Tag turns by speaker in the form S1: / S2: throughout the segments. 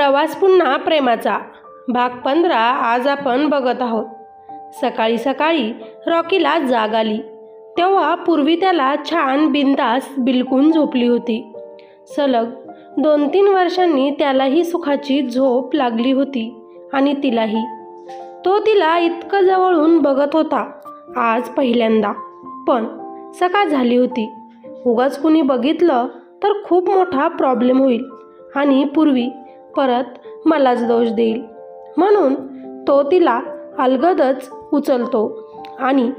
S1: प्रवास पुन्हा प्रेमाचा. भाग पंधरा आज आपण बघत आहोत. सकाळी सकाळी रॉकीला जाग आली. तेव्हा पूर्वी त्याला छान बिंदास बिलकून झोपली होती. सलग दोन तीन वर्षांनी त्यालाही सुखाची झोप लागली होती आणि तिलाही. तो तिला इतकं जवळून बघत होता आज पहिल्यांदा. पण सकाळ झाली होती. उगाच कुणी बघितलं तर खूप मोठा प्रॉब्लेम होईल. आणि पूर्वी परत मलाच दोष देईल. म्हणून तो तिला अलगदच उचलतो आणि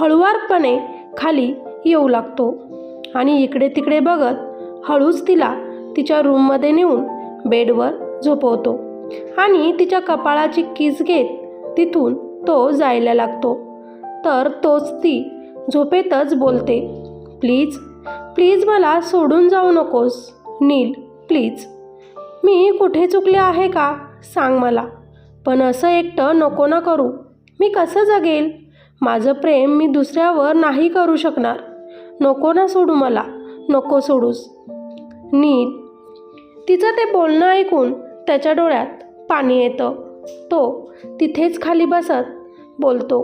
S1: हळुवारपणे खाली येऊ लागतो. आणि इकडे तिकडे बघत हळूच तिला तिच्या रूममध्ये नेऊन बेडवर झोपवतो. आणि तिच्या कपाळाची किस घेत तिथून तो जायला लागतो. तर तोच ती झोपेतच बोलते प्लीज प्लीज मला सोडून जाऊ नकोस. नील प्लीज. मी कुठे चुकले आहे का? सांग मला. पण असं एकटं नको ना करू. मी कसं जगेल? माझं प्रेम मी दुसऱ्यावर नाही करू शकणार. नको ना सोडू मला. नको सोडूस. नील तिचं ते बोलणं ऐकून त्याच्या डोळ्यात पाणी येतं. तो तिथेच खाली बसत बोलतो.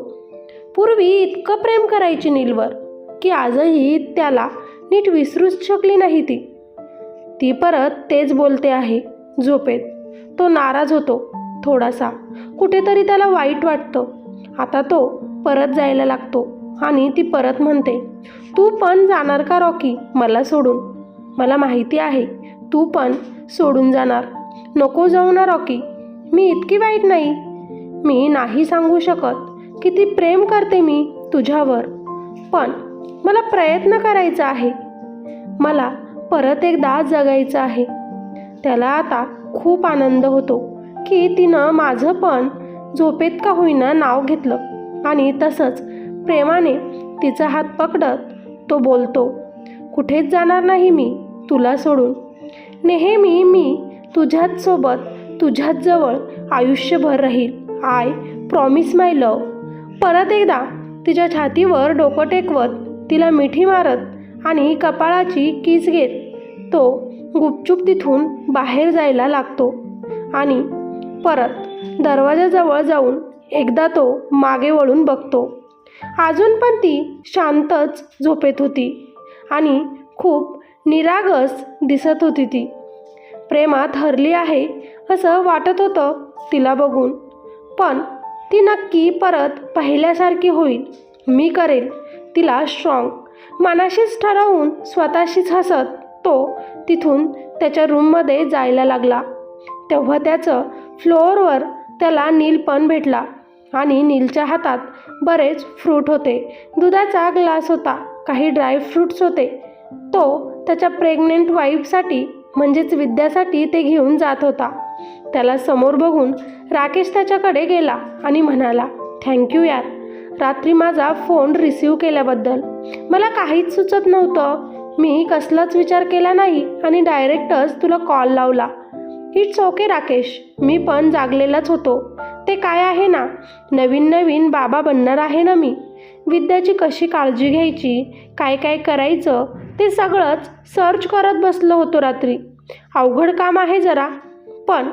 S1: पूर्वी इतकं प्रेम करायची नीलवर की आजही त्याला नीट विसरूच शकली नाही ती. ती परत तेच बोलते आहे झोपेत. तो नाराज होतो थोडासा. कुठेतरी त्याला वाईट वाटतं. आता तो परत जायला लागतो आणि ती परत म्हणते तू पण जाणार का रॉकी? मला सोडून. मला माहिती आहे तू पण सोडून जाणार. नको जाऊ ना रॉकी. मी इतकी वाईट नाही. मी नाही सांगू शकत किती प्रेम करते मी तुझ्यावर. पण मला प्रयत्न करायचा आहे. मला परत एकदा जगायचं आहे. त्याला आता खूप आनंद होतो की तिनं माझं पण झोपेत का होईना नाव घेतलं आणि तसंच प्रेमाने तिचा हात पकडत तो बोलतो कुठेच जाणार नाही मी तुला सोडून. नेहमी मी तुझ्याच सोबत तुझ्याच जवळ आयुष्यभर राहील. आय प्रॉमिस माय लव परत एकदा तिच्या छातीवर डोकं टेकवत तिला मिठी मारत आणि कपाळाची किस घेत तो गुपचूप तिथून बाहेर जायला लागतो. आणि परत दरवाजाजवळ जाऊन एकदा तो मागे वळून बघतो. अजून पण ती शांतच झोपेत होती आणि खूप निरागस दिसत होती ती. प्रेमात हरली आहे असं वाटत होतं तिला बघून. पण ती नक्की परत पहिल्यासारखी होईल. मी करेल. तिला स्ट्रॉंग मनाशीच ठरवून स्वतःशीच हसत तो तिथून त्याच्या रूममध्ये जायला लागला. तेव्हा त्याचं फ्लोअरवर त्याला नील पण भेटला आणि नीलच्या हातात बरेच फ्रूट होते. दुधाचा ग्लास होता काही ड्रायफ्रूट्स होते. तो त्याच्या प्रेग्नेंट वाईफसाठी म्हणजेच विद्यासाठी ते घेऊन जात होता. त्याला समोर बघून राकेश त्याच्याकडे गेला आणि म्हणाला थँक्यू यार रात्री माझा फोन रिसीव केल्याबद्दल. मला काहीच सुचत नव्हतं. मी कसलाच विचार केला नाही आणि डायरेक्टच तुला कॉल लावला. It's okay Rakesh. मी पण जागलेलाच होतो. ते काय आहे ना? नवीन नवीन बाबा बनणार आहे ना मी. विद्याची कशी काळजी घ्यायची? काय काय करायचं? ते सगळंच सर्च करत बसलो होतो रात्री. अवघड काम आहे जरा. पण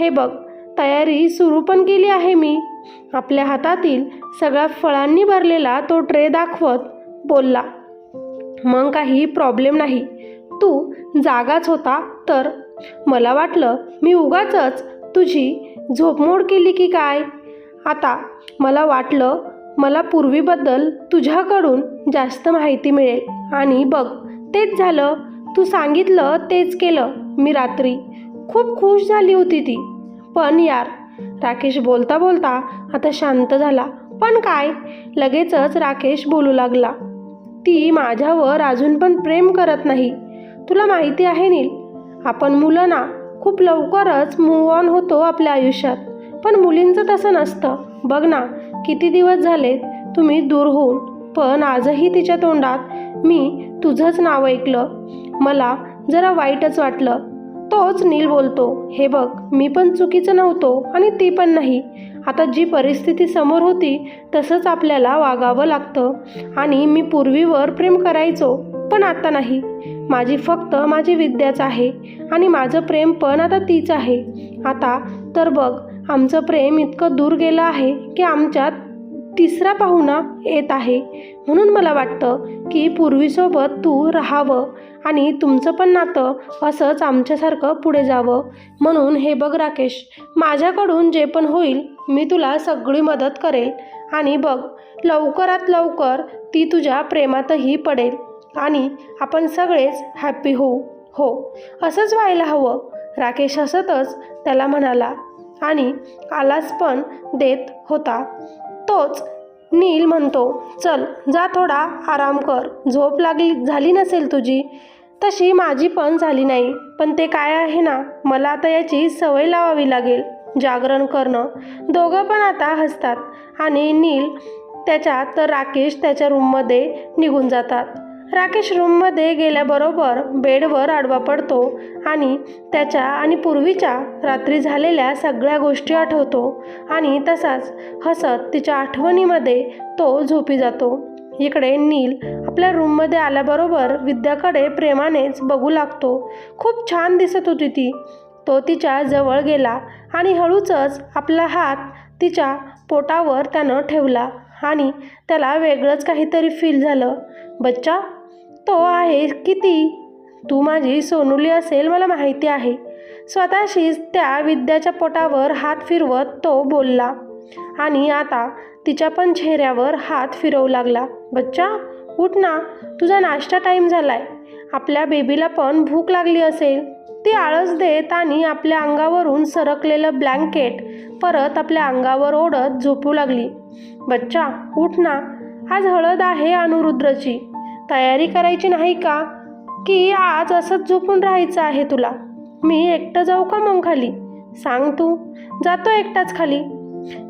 S1: हे बघ तयारी सुरू पण केली आहे मी. आपल्या हातातील सगळ्या फळांनी भरलेला तो ट्रे दाखवत बोलला मग काही प्रॉब्लेम नाही. तू जागाच होता तर? मला वाटलं मी उगाचच तुझी झोपमोड केली की काय? आता मला वाटलं मला पूर्वीबद्दल तुझ्याकडून जास्त माहिती मिळेल. आणि बघ तेच झालं. तू सांगितलं तेच केलं मी रात्री. खूप खुश झाली होती ती. पण यार राकेश बोलता बोलता आता शांत झाला. पण काय? लगेचच राकेश बोलू लागला. ती माझ्यावर अजून पण प्रेम करत नाही. तुला माहिती आहे नील आपण मुलं ना खूप लवकरच मूव ऑन होतो आपल्या आयुष्यात. पण मुलींचं तसं नसतं. बघ ना किती दिवस झाले तुम्ही दूर होऊन. पण आजही तिच्या तोंडात मी तुझंच नाव ऐकलं. मला जरा वाईटच वाटलं. तोच नील बोलतो हे बघ मी पण चुकीचं नव्हतो आणि ती पण नाही. आता जी परिस्थिती समोर होती तसंच आपल्याला वागावं लागतं. आणि मी पूर्वीवर प्रेम करायचो पण आता नाही. माझी फक्त माझी विद्याच आहे आणि माझं प्रेम पण आता तीच आहे. आता तर बघ आमचं प्रेम इतकं दूर गेलं आहे की आमच्यात तिसरा पाहुणा येत आहे. म्हणून मला वाटतं की पूर्वीसोबत तू राहावं आणि तुमचं पण नातं असंच आमच्यासारखं पुढे जावं. म्हणून हे बघ राकेश माझ्याकडून जे पण होईल मी तुला सगळी मदत करेल. आणि बघ लवकरात लवकर ती तुझ्या प्रेमातही पडेल आणि आपण सगळेच हॅप्पी होऊ. हो असंच व्हायला हवं. राकेश असतच त्याला म्हणाला. आणि आलास पण देत होता. तोच नील म्हणतो चल जा थोडा आराम कर. झोप लागली झाली नसेल तुझी? तशी माझी पण झाली नाही पण ते काय आहे ना मला आता याची सवय लावावी लागेल. जागरण करणं. दोघं पण आता हसतात आणि नील त्याच्या तर राकेश त्याच्या रूममध्ये निघून जातात. राकेश रूममध्ये गेल्याबरोबर बेडवर आडवा पडतो आणि त्याच्या आणि पूर्वीच्या रात्री झालेल्या सगळ्या गोष्टी आठवतो आणि तसाच हसत तिच्या आठवणीमध्ये तो झोपी जातो. इकडे नील आपल्या रूममध्ये आल्याबरोबर विद्याकडे प्रेमानेच बघू लागतो. खूप छान दिसत होती ती. तो तिच्या जवळ गेला आणि हळूचच आपला हात तिच्या पोटावर त्यानं ठेवला आणि त्याला वेगळंच काहीतरी फील झालं. बच्चा तो आहे किती तू? माझी सोनुली असेल मला माहिती आहे. स्वतःशीच त्या विद्याच्या पोटावर हात फिरवत तो बोलला. आणि आता तिच्या पण चेहऱ्यावर हात फिरवू लागला. बच्चा उठ ना. तुझा नाश्ता टाईम झालाय. आपल्या बेबीला पण भूक लागली असेल. ती आळस देत आणि आपल्या अंगावरून सरकलेलं ब्लँकेट परत आपल्या अंगावर ओढत झोपू लागली. बच्चा उठ ना. आज हळद आहे अनुरुद्रची तयारी करायची नाही का? की आज असंच झोपून राहायचं आहे तुला. मी एकटं जाऊ का मग खाली? सांग तू. जातो एकटाच खाली.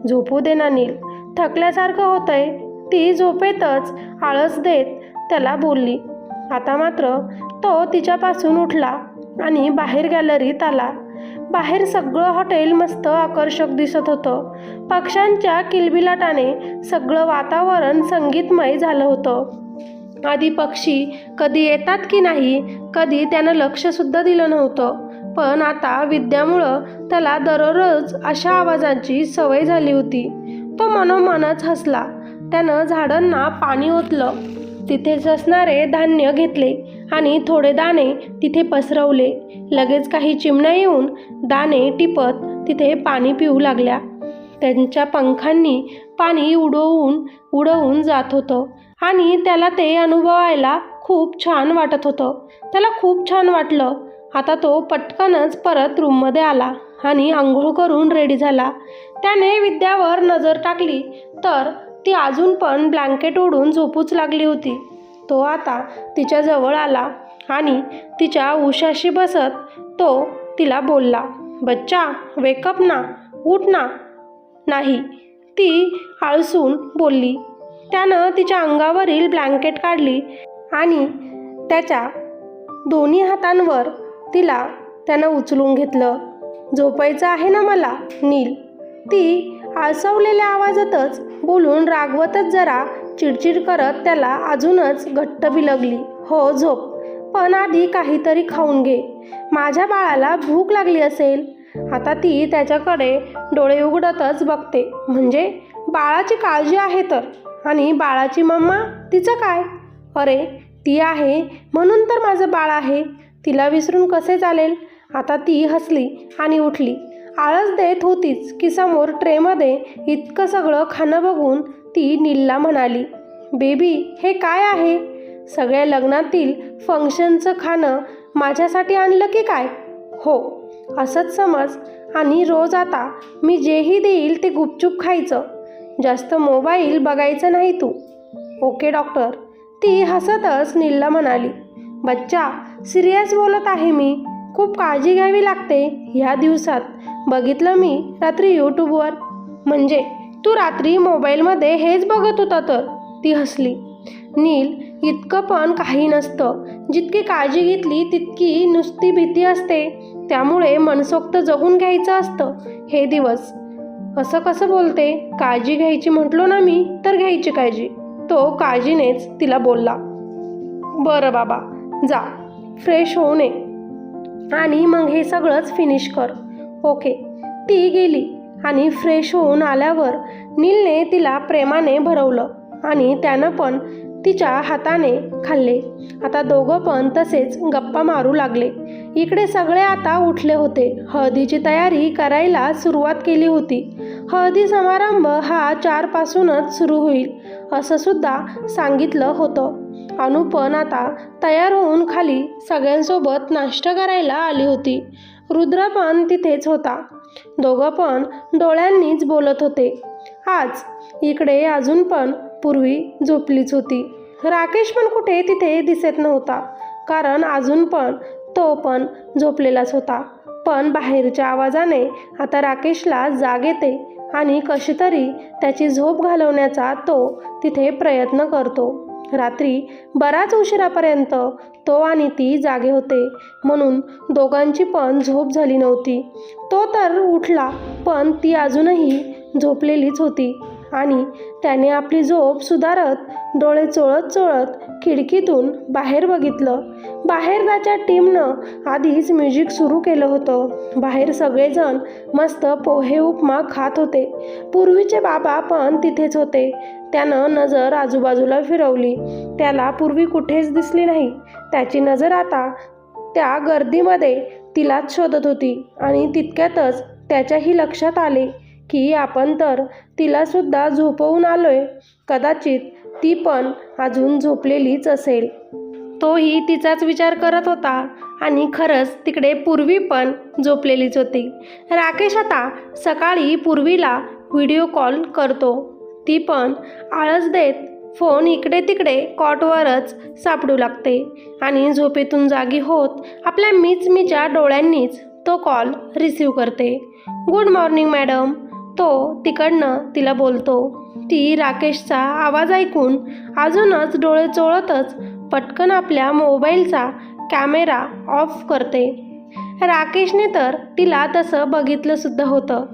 S1: झोपू दे ना नील. थकल्यासारखं होतंय. ती झोपेतच आळस देत त्याला बोलली. आता मात्र तो तिच्यापासून उठला आणि बाहेर गॅलरीत आला. बाहेर सगळं हॉटेल मस्त आकर्षक दिसत होतं. पक्ष्यांच्या किलबिलाटाने सगळं वातावरण संगीतमय झालं होतं. आधी पक्षी कधी येतात की नाही कधी त्यानं लक्षसुद्धा दिलं नव्हतं. पण आता विद्यामुळं त्याला दररोज अशा आवाजांची सवय झाली होती. तो मनोमनच हसला. त्यानं झाडांना पाणी ओतलं. तिथेच असणारे धान्य घेतले आणि थोडे दाणे तिथे पसरवले. लगेच काही चिमण्या येऊन दाणे टिपत तिथे पाणी पिऊ लागल्या. त्यांच्या पंखांनी पाणी उडवून उडवून जात होतं. आणि त्याला ते अनुभवायला खूप छान वाटत होतं. त्याला खूप छान वाटलं. आता तो पटकनच परत रूममध्ये आला आणि आंघोळ करून रेडी झाला. त्याने विद्यावर नजर टाकली तर ती अजून पण ब्लँकेट ओढून झोपूच लागली होती. तो आता तिच्याजवळ आला आणि तिच्या उशाशी बसत तो तिला बोलला बच्चा वेकअप ना उठ ना. नाही ती आळसून बोलली त्यानं तिच्या अंगावरील ब्लँकेट काढली आणि त्याच्या दोन्ही हातांवर तिला त्यानं उचलून घेतलं. झोपायचं आहे ना मला नील? ती आळसवलेल्या आवाजातच बोलून रागवतच जरा चिडचिड करत त्याला अजूनच घट्ट बिलगली. हो झोप पण आधी काहीतरी खाऊन घे. माझ्या बाळाला भूक लागली असेल. आता ती त्याच्याकडे डोळे उघडतच बघते. म्हणजे बाळाची काळजी आहे तर. आणि बाळाची मम्मा तिचं काय? अरे ती आहे म्हणून तर माझं बाळ आहे. तिला विसरून कसे चालेल? आता ती हसली आणि उठली. आळस देत होतीच की समोर ट्रेमध्ये इतकं सगळं खाणं बघून ती नीलला म्हणाली बेबी हे काय आहे? सगळ्या लग्नातील फंक्शनचं खाणं माझ्यासाठी आणलं की काय? हो असंच समज. आणि रोज आता मी जेही देईल ते गुपचूप खायचं. जास्त मोबाईल बघायचं नाही तू. Okay doctor? ती हसतच नीलला म्हणाली. बच्चा सिरियस बोलत आहे मी. खूप काळजी घ्यावी लागते ह्या दिवसात. बघितलं मी रात्री यूट्यूबवर. म्हणजे तू रात्री मोबाईलमध्ये हेच बघत होता तर? ती हसली. नील इतकं पण काही नसतं. जितकी काळजी घेतली तितकी नुसती भीती असते. त्यामुळे मनसोक्त जगून घ्यायचं असतं हे दिवस. असं कसं बोलते काळजी घ्यायची म्हटलो ना मी तर घ्यायची काळजी. तो काळजीनेच तिला बोलला. बरं बाबा जा फ्रेश होऊ नये आणि मग हे सगळंच फिनिश कर. ओके. ती गेली आणि फ्रेश होऊन आल्यावर नीलने तिला प्रेमाने भरवलं आणि त्यानं पण तिच्या हाताने खाल्ले. आता दोघं पण तसेच गप्पा मारू लागले. इकडे सगळे आता उठले होते. हळदीची तयारी करायला सुरुवात केली होती. हळदी समारंभ हा चारपासूनच सुरू होईल असं सुद्धा सांगितलं होतं. अनु पण आता तयार होऊन खाली सगळ्यांसोबत नाश्ता करायला आली होती. रुद्र पण तिथेच होता. दोघं पण डोळ्यांनीच बोलत होते. आज इकडे अजून पण पूर्वी झोपलीच होती. राकेश पण कुठे तिथे दिसत नव्हता. कारण अजून पण तो पण झोपलेलाच होता. पण बाहेरच्या आवाजाने आता राकेशला जाग येते आणि कशी तरी त्याची झोप घालवण्याचा तो तिथे प्रयत्न करतो. रात्री बराच उशिरापर्यंत तो आणि ती जागे होते. म्हणून दोघांची पण झोप झाली नव्हती. तो तर उठला पण ती अजूनही झोपलेलीच होती. आणि त्याने आपली झोप सुधारत डोळे चोळत चोळत खिडकीतून बाहेर बघितलं. बाहेर त्याच्या टीमनं आधीच म्युझिक सुरू केलं होतं. बाहेर सगळेजण मस्त पोहे उपमा खात होते. पूर्वीचे बाबा पण तिथेच होते. त्यानं नजर आजूबाजूला फिरवली. त्याला पूर्वी कुठेच दिसली नाही. त्याची नजर आता त्या गर्दीमध्ये तिलाच शोधत होती. आणि तितक्यातच त्याच्याही लक्षात आले. की आपण तर तिलासुद्धा झोपवून आलोय. कदाचित ती पण अजून झोपलेलीच असेल. तोही तिचाच विचार करत होता आणि खरंच तिकडे पूर्वी पण झोपलेलीच होती. राकेश आता सकाळी पूर्वीला व्हिडिओ कॉल करतो. ती पण आळस देत फोन इकडे तिकडे कॉटवरच सापडू लागते आणि झोपेतून जागी होत आपल्या मिचमिच्या डोळ्यांनीच तो कॉल रिसीव करते. Good morning madam. तो तिकडनं तिला बोलतो ती राकेशचा आवाज ऐकून अजूनच डोळे चोळतच पटकन आपल्या मोबाईलचा कॅमेरा ऑफ करते. राकेशने तर तिला तसं बघितलंसुद्धा होतं.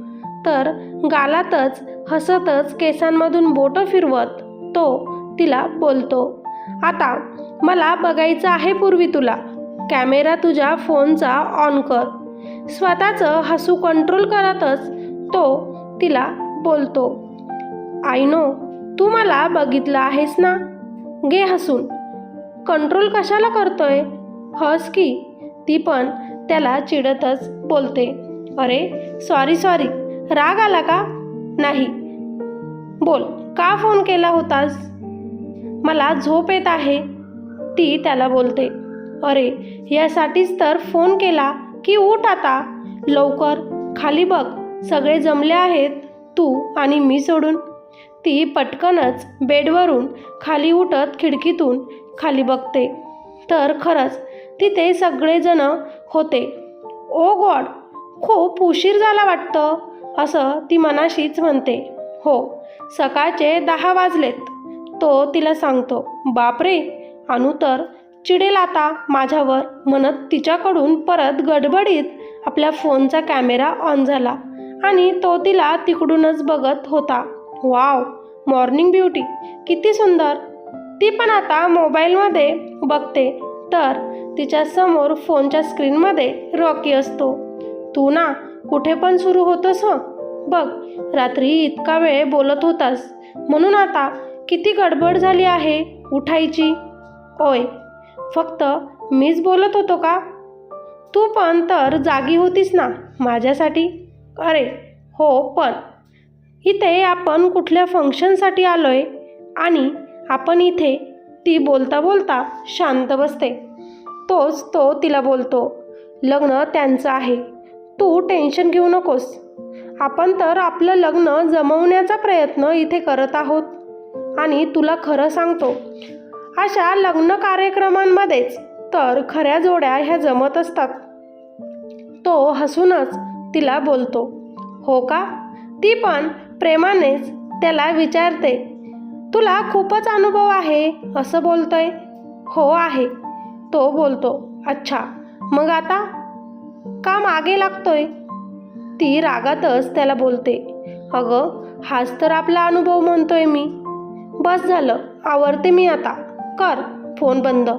S1: तर गालातच हसतच केसांमधून बोटं फिरवत तो तिला बोलतो आता मला बघायचं आहे पूर्वी तुला. कॅमेरा तुझ्या फोनचा ऑन कर. स्वतःचं हसू कंट्रोल करतच तो तिला बोलतो. आय नो तू मला बघितलं आहेस ना? गे हसून. कंट्रोल कशाला करतोय? हस की. ती पण त्याला चिडतच बोलते. अरे सॉरी सॉरी. राग आला का? नाही. बोल का फोन केला होतास? मला झोप येत आहे. ती त्याला बोलते. अरे यासाठीच तर फोन केला की उठ आता. लवकर. खाली बघ. सगळे जमले आहेत तू आणि मी सोडून. ती पटकनच बेडवरून खाली उठत खिडकीतून खाली बघते. तर खरंच तिथे सगळेजण होते. ओ गॉड खूप उशीर झाला वाटतं असं ती मनाशीच म्हणते. हो सकाळचे दहा वाजलेत तो तिला सांगतो. बापरे अनु तर चिडेल आता माझ्यावर म्हणत तिच्याकडून परत गडबडीत आपल्या फोनचा कॅमेरा ऑन झाला. आणि तो तिला तिकडूनच बघत होता. वाव मॉर्निंग ब्युटी किती सुंदर. ती पण आता मोबाईलमध्ये बघते तर तिच्या समोर फोनच्या स्क्रीनमध्ये रॉकी असतो. तू ना कुठे पण सुरू होतोस हं? बघ रात्री इतका वेळ बोलत होतास. म्हणून आता किती गडबड झाली आहे उठायची. ओय फक्त मीच बोलत होतो का? तू पण तर जागी होतीस ना माझ्यासाठी. अरे हो पण. इथे आपण कुठल्या फंक्शनसाठी आलो आहे आणि आपण इथे ती बोलता बोलता शांत बसते. तोच तो तिला बोलतो लग्न त्यांचं आहे. तू टेन्शन घेऊ नकोस. आपण तर आपलं लग्न जमवण्याचा प्रयत्न इथे करत आहोत. आणि तुला खरं सांगतो अशा लग्न कार्यक्रमांमध्येच तर खऱ्या जोड्या ह्या जमत असतात. तो हसूनच तिला बोलतो. हो का? ती पण प्रेमानेच त्याला विचारते. तुला खूपच अनुभव आहे असं बोलतोय? हो आहे. तो बोलतो. अच्छा मग आता का मागे लागतोय? ती रागातच त्याला बोलते. अगं हाच तर आपला अनुभव म्हणतोय मी. बस झालं आवरते मी आता. कर फोन बंद.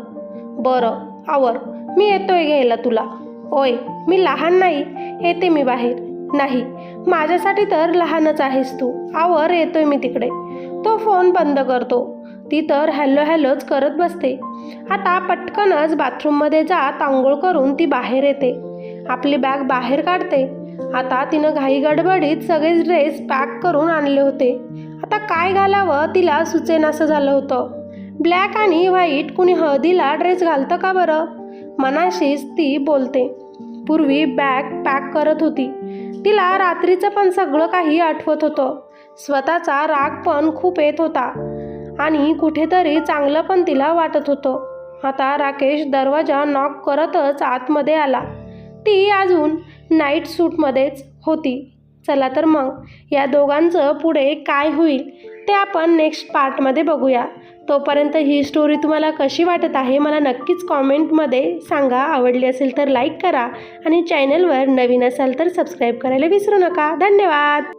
S1: बरं आवर मी येतोय घ्यायला तुला. ओय मी लहान नाही येते मी बाहेर. नाही माझ्यासाठी तर लहानच आहेस तू. आवर येतोय मी तिकडे. तो फोन बंद करतो. ती तर हॅलो हॅलोच करत बसते. आता पटकनच बाथरूममध्ये जात आंघोळ करून ती बाहेर येते. आपली बॅग बाहेर काढते. आता तिनं घाई गडबडीत सगळे ड्रेस पॅक करून आणले होते. आता काय घालावं तिला सुचेनासं झालं होतं. ब्लॅक आणि व्हाईट कुणी हळदीला ड्रेस घालतं का बरं? मनाशीच ती बोलते. पूर्वी बॅग पॅक करत होती. तिला रात्रीचं पण सगळं काही आठवत होतं. स्वतःचा राग पण खूप येत होता. आणि कुठेतरी चांगलं पण तिला वाटत होतं. आता राकेश दरवाजा नॉक करतच आतमध्ये आला. ती अजून नाईट सूटमध्येच होती. चला तर मग या दोघांचं पुढे काय होईल ते आपण नेक्स्ट पार्टमध्ये बघूया. तोपर्यंत ही स्टोरी तुम्हाला कशी वाटत आहे मला नक्कीच कॉमेंटमध्ये सांगा. आवडली असेल तर लाईक करा आणि चॅनलवर नवीन असाल तर सबस्क्राईब करायला विसरू नका. धन्यवाद!